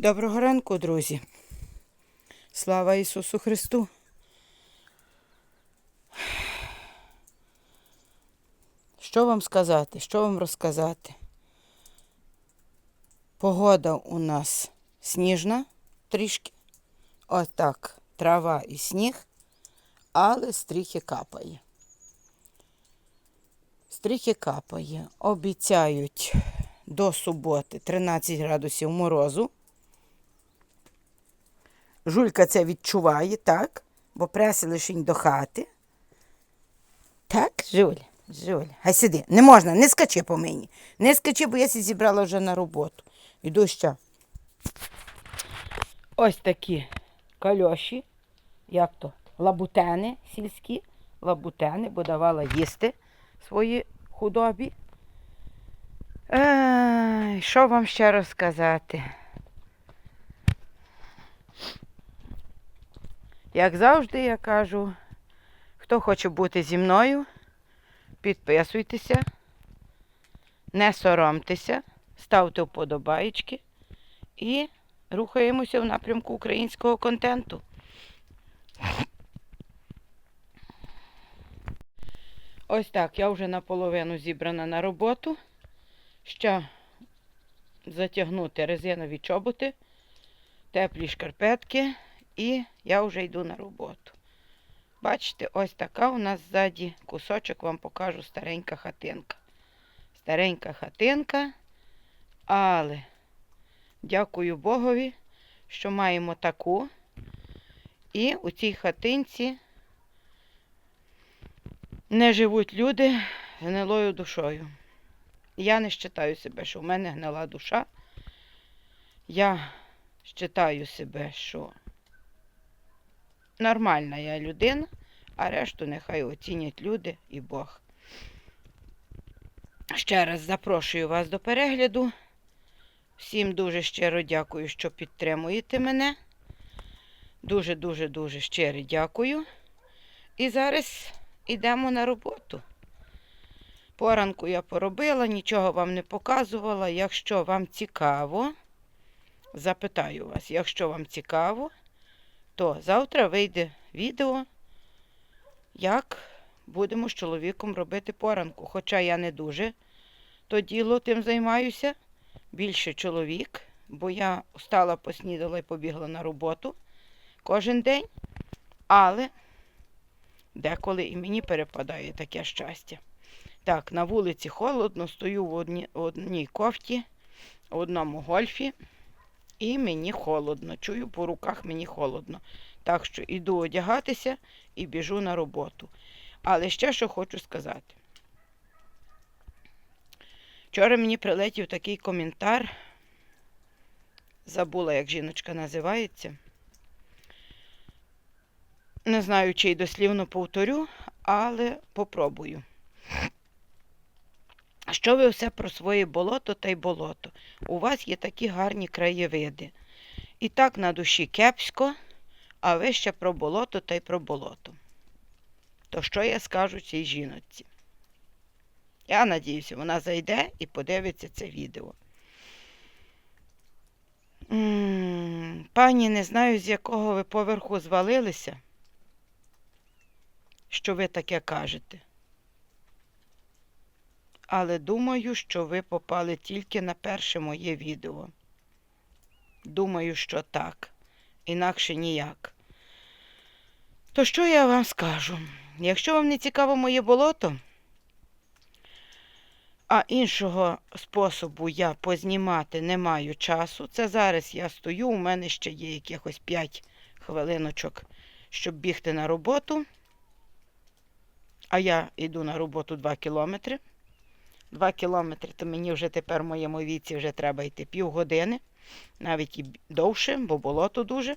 Доброго ранку, друзі. Слава Ісусу Христу. Що вам сказати? Що вам розказати? Погода у нас сніжна трішки. Отак, трава і сніг, але стріхи капає. Стріхи капає. Обіцяють до суботи 13 градусів морозу. Жулька це відчуває, так? Бо преси лишень до хати. Так, Жуль, Жуль. Гай сиди. Не можна, не скачи по мені. Не скачи, бо я сі зібрала вже на роботу. Іду ще. Ось такі кальоші, як то, лабутени сільські, лабутени, бо давала їсти свої худобі. Що вам ще розказати? Як завжди, я кажу, хто хоче бути зі мною, підписуйтеся, не соромтеся, ставте вподобаєчки і рухаємося в напрямку українського контенту. Ось так, я вже наполовину зібрана на роботу. Ще затягнути резинові чоботи, теплі шкарпетки і я вже йду на роботу. Бачите, ось така у нас ззаді кусочок вам покажу старенька хатинка. Старенька хатинка, але дякую Богові, що маємо таку. І у цій хатинці не живуть люди гнилою душою. Я не вважаю себе, що в мене гнила душа. Я вважаю себе, що нормальна я людина, а решту нехай оцінять люди і Бог. Ще раз запрошую вас до перегляду. Всім дуже щиро дякую, що підтримуєте мене. Дуже-дуже дуже щиро дякую. І зараз йдемо на роботу. Поранку я поробила, нічого вам не показувала. Якщо вам цікаво, запитаю вас, якщо вам цікаво, то завтра вийде відео, як будемо з чоловіком робити поранку. Хоча я не дуже то діло тим займаюся. Більше чоловік, бо я встала, поснідала і побігла на роботу кожен день. Але деколи і мені перепадає таке щастя. Так, на вулиці холодно, стою в одній, одній кофті, в одному гольфі, і мені холодно. Чую, по руках мені холодно. Так що йду одягатися і біжу на роботу. Але ще що хочу сказати. Вчора мені прилетів такий коментар. Забула, як жіночка називається. Не знаю, чи й дослівно повторю, але попробую. Що ви все про своє болото та й болото? У вас є такі гарні краєвиди. І так на душі кепсько, а ви ще про болото та й про болото. То що я скажу цій жіночці? Я надіюся, вона зайде і подивиться це відео. Пані, не знаю, з якого ви поверху звалилися, що ви таке кажете. Але думаю, що ви попали тільки на перше моє відео. Думаю, що так, інакше ніяк. То що я вам скажу? Якщо вам не цікаво моє болото, а іншого способу я познімати не маю часу. Це зараз я стою, у мене ще є якихось 5 хвилиночок, щоб бігти на роботу. А я йду на роботу 2 кілометри. 2 кілометри, то мені вже тепер в моєму віці вже треба йти півгодини, навіть і довше, бо болото дуже.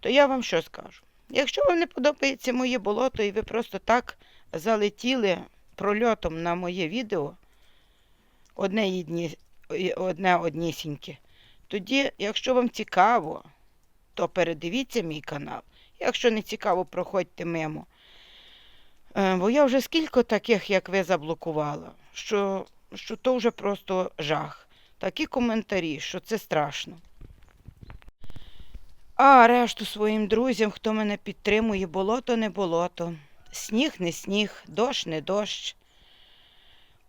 То я вам що скажу? Якщо вам не подобається моє болото, і ви просто так залетіли прольотом на моє відео, одне єдні, одне однісіньке, тоді, якщо вам цікаво, то передивіться мій канал. Якщо не цікаво, проходьте мимо. Е, Бо я вже скільки таких, як ви, заблокувала, що, що то вже просто жах. Такі коментарі, що це страшно. А решту своїм друзям, хто мене підтримує, болото не болото, сніг не сніг, дощ не дощ,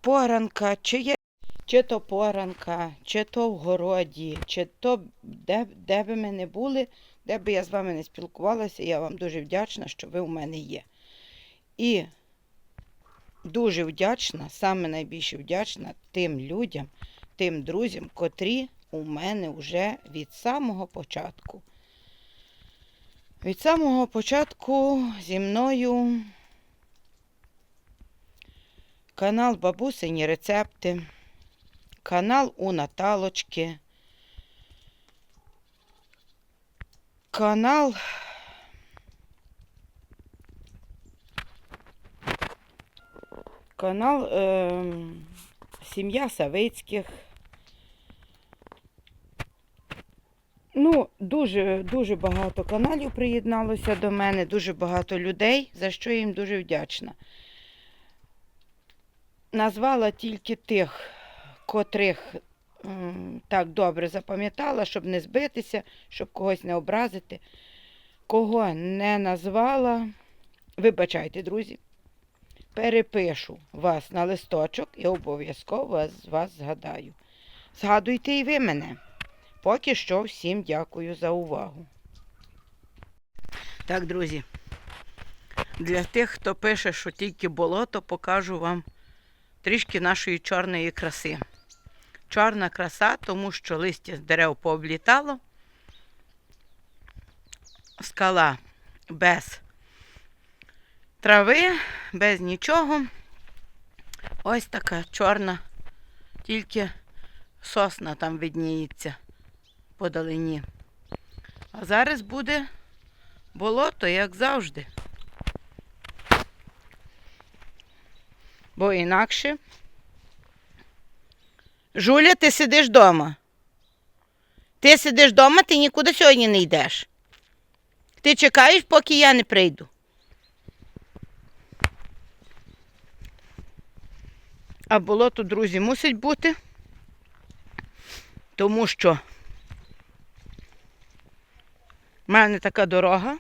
поранка, чи є, чи то поранка, чи то в городі, чи то де, де би ми не були, де би я з вами не спілкувалася, я вам дуже вдячна, що ви у мене є. І дуже вдячна, саме найбільше вдячна тим людям, тим друзям, котрі у мене вже від самого початку. Від самого початку зі мною канал Бабусині рецепти, канал у Наталочки, канал канал ем, Сім'я Савицьких. Ну, дуже, дуже багато каналів приєдналося до мене, дуже багато людей, за що я їм дуже вдячна. Назвала тільки тих, котрих так добре запам'ятала, щоб не збитися, щоб когось не образити. Кого не назвала, вибачайте, друзі, перепишу вас на листочок і обов'язково вас, вас згадаю. Згадуйте і ви мене. Поки що всім дякую за увагу. Так, друзі, для тих, хто пише, що тільки болото, покажу вам трішки нашої чорної краси. Чорна краса, тому що листя з дерев пооблітало, скала без трави, без нічого. Ось така чорна, тільки сосна там видніється по долині. А зараз буде болото, як завжди. Бо інакше. Жуля, ти сидиш вдома. Ти сидиш вдома, ти нікуди сьогодні не йдеш. Ти чекаєш, поки я не прийду. А болото, друзі, мусить бути, тому що у мене така дорога.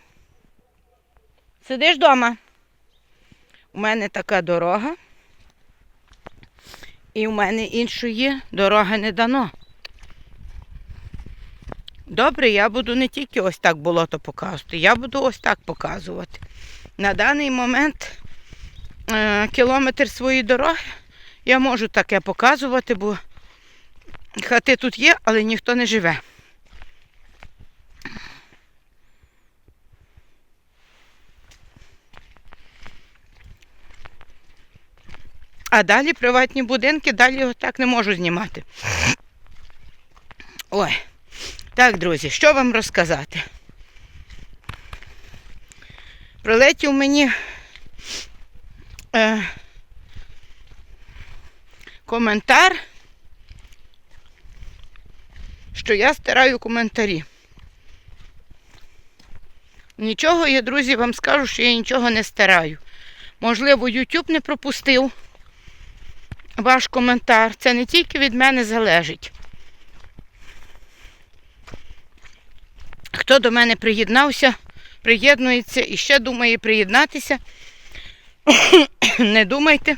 Сидиш вдома. У мене така дорога. І в мене іншої дороги не дано. Добре, я буду не тільки ось так болото показувати, я буду ось так показувати. На даний момент е, кілометр своєї дороги я можу таке показувати, бо хати тут є, але ніхто не живе. А далі приватні будинки, далі отак не можу знімати. Ой. Так, друзі, що вам розказати? Прилетів мені е, коментар, що я стираю коментарі. Нічого я, друзі, вам скажу, що я нічого не стираю. Можливо, YouTube не пропустив ваш коментар. Це не тільки від мене залежить. Хто до мене приєднався, приєднується і ще думає приєднатися, не думайте,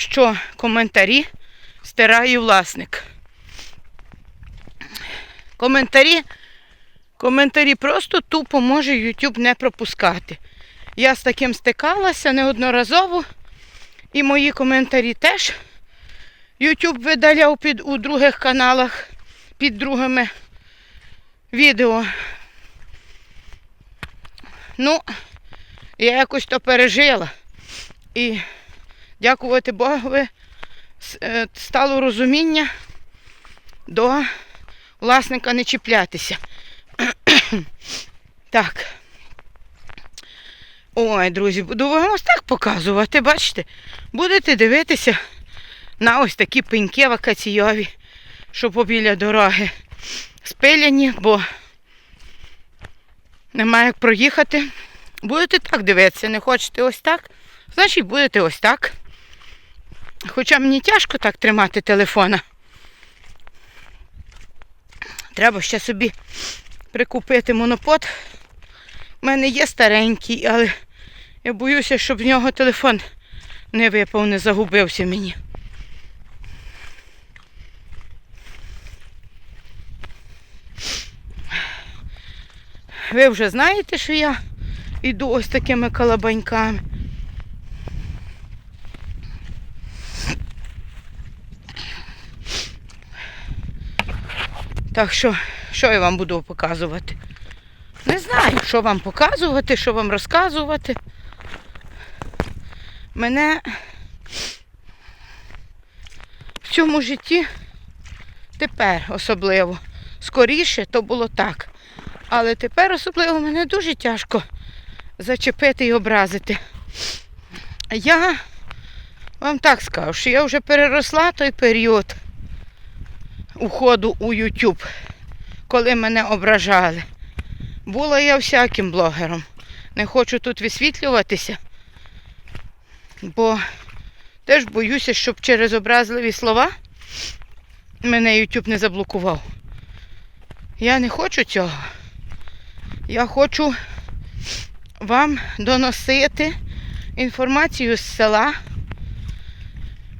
що коментарі стирає власник. Коментарі, коментарі просто тупо може YouTube не пропускати. Я з таким стикалася неодноразово, і мої коментарі теж YouTube видаляв під, у других каналах під другими відео. Ну, я якось то пережила. І дякувати Богові е, стало розуміння до власника не чіплятися. Так. Ой, друзі, буду вам ось так показувати, бачите? Будете дивитися на ось такі пеньки вакаційові, що побіля дороги спиляні, бо немає як проїхати. Будете так дивитися, не хочете ось так, значить будете ось так. Хоча мені тяжко так тримати телефона. Треба ще собі прикупити монопод. У мене є старенький, але я боюся, щоб в нього телефон не випав, не загубився мені. Ви вже знаєте, що я йду ось такими колобаньками. Так що, що я вам буду показувати? Не знаю, що вам показувати, що вам розказувати. Мене в цьому житті тепер особливо. Скоріше то було так. Але тепер особливо мене дуже тяжко зачепити і образити. Я вам так скажу, що я вже переросла той період уходу у YouTube, коли мене ображали. Була я всяким блогером. Не хочу тут висвітлюватися, бо теж боюся, щоб через образливі слова мене YouTube не заблокував. Я не хочу цього. Я хочу вам доносити інформацію з села.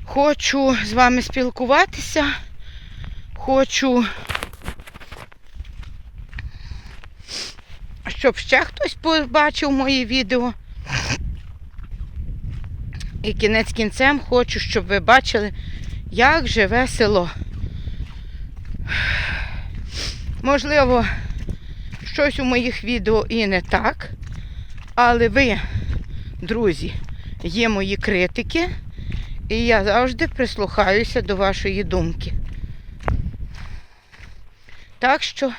Хочу з вами спілкуватися. Хочу, щоб ще хтось побачив мої відео. І кінець кінцем хочу, щоб ви бачили, як живе село. Можливо, щось у моїх відео і не так, але ви, друзі, є мої критики, і я завжди прислухаюся до вашої думки. Так що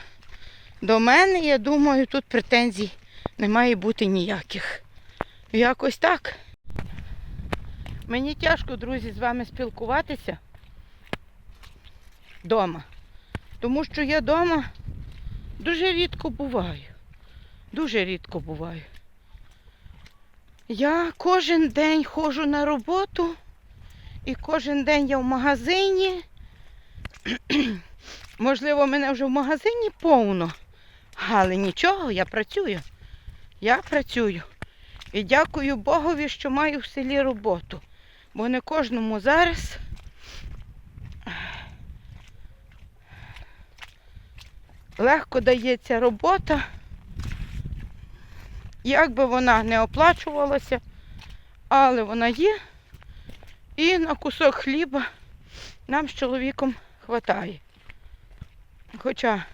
до мене, я думаю, тут претензій не має бути ніяких. Якось так. Мені тяжко, друзі, з вами спілкуватися вдома. Тому що я вдома дуже рідко буваю. Дуже рідко буваю. Я кожен день ходжу на роботу і кожен день я в магазині. Можливо, мене вже в магазині повно, але нічого, я працюю. Я працюю. І дякую Богові, що маю в селі роботу. Бо не кожному зараз легко дається робота. Як би вона не оплачувалася, але вона є. І на кусок хліба нам з чоловіком вистачає. Хоча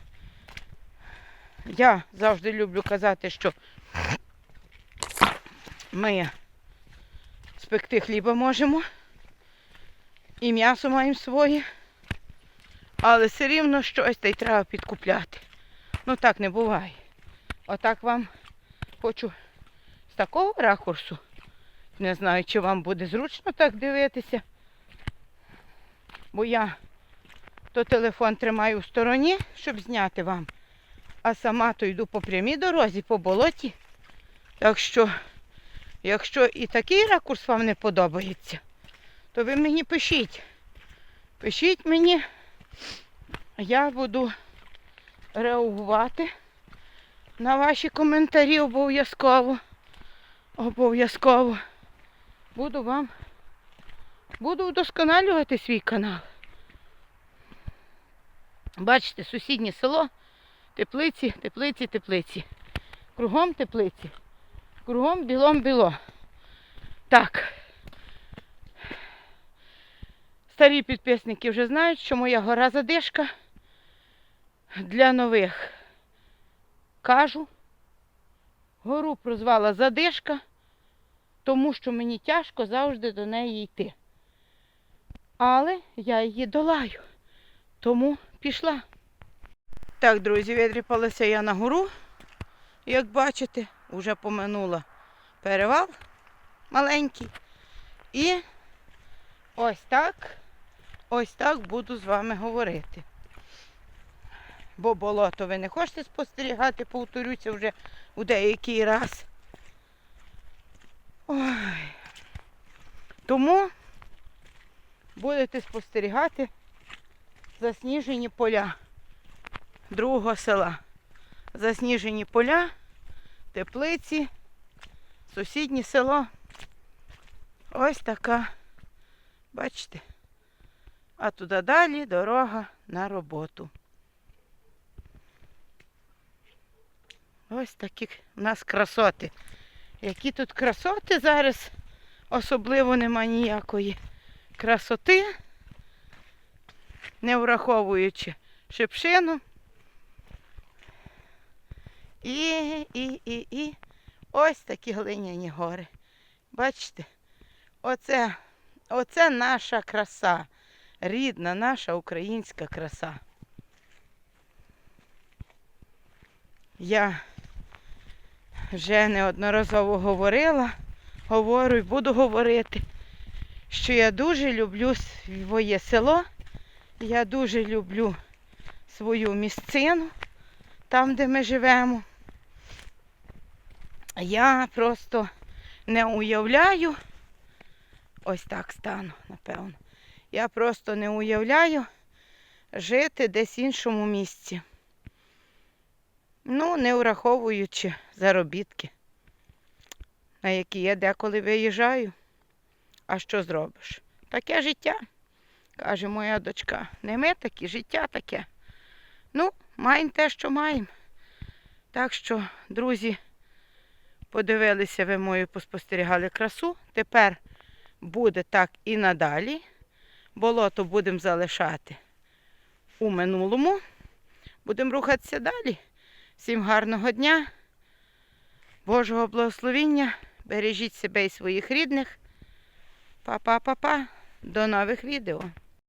я завжди люблю казати, що ми спекти хліба можемо і м'ясо маємо своє, але все рівно щось та й треба підкупляти. Ну так не буває. Отак вам хочу з такого ракурсу. Не знаю, чи вам буде зручно так дивитися. Бо я то телефон тримаю в стороні, щоб зняти вам. А сама то йду по прямій дорозі, по болоті. Так що, якщо і такий ракурс вам не подобається, то ви мені пишіть. Пишіть мені, я буду реагувати на ваші коментарі обов'язково. Обов'язково. Буду вам, буду вдосконалювати свій канал. Бачите, сусіднє село, теплиці, теплиці, теплиці. Кругом теплиці. Кругом білом біло. Так. Старі підписники вже знають, що моя гора задишка для нових. Кажу, гору прозвала задишка, тому що мені тяжко завжди до неї йти. Але я її долаю. Тому пішла. Так, друзі, відріпалася я на гору. Як бачите, вже поминула перевал маленький. І ось так, ось так буду з вами говорити. Бо болото ви не хочете спостерігати, повторюся вже у деякий раз. Ой. Тому будете спостерігати засніжені поля другого села. засніжені поля, теплиці, сусіднє село. Ось така, бачите. А туди далі дорога на роботу. Ось такі в нас красоти. Які тут красоти зараз, особливо нема ніякої красоти, не враховуючи шипшину. І, і, і, і ось такі глиняні гори. Бачите? Оце, оце наша краса. Рідна наша українська краса. Я вже неодноразово говорила, говорю і буду говорити, що я дуже люблю своє село, я дуже люблю свою місцину, там, де ми живемо. Я просто не уявляю, ось так стану, напевно. Я просто не уявляю жити десь в іншому місці. Ну, не враховуючи заробітки, на які я деколи виїжджаю. А що зробиш? Таке життя, каже моя дочка. Не ми такі, життя таке. Ну, маємо те, що маємо. Так що, друзі, подивилися ви мою, поспостерігали красу. Тепер буде так і надалі. Болото будемо залишати у минулому. Будемо рухатися далі. Всім гарного дня, Божого благословіння. Бережіть себе і своїх рідних. Па-па-па-па. До нових відео.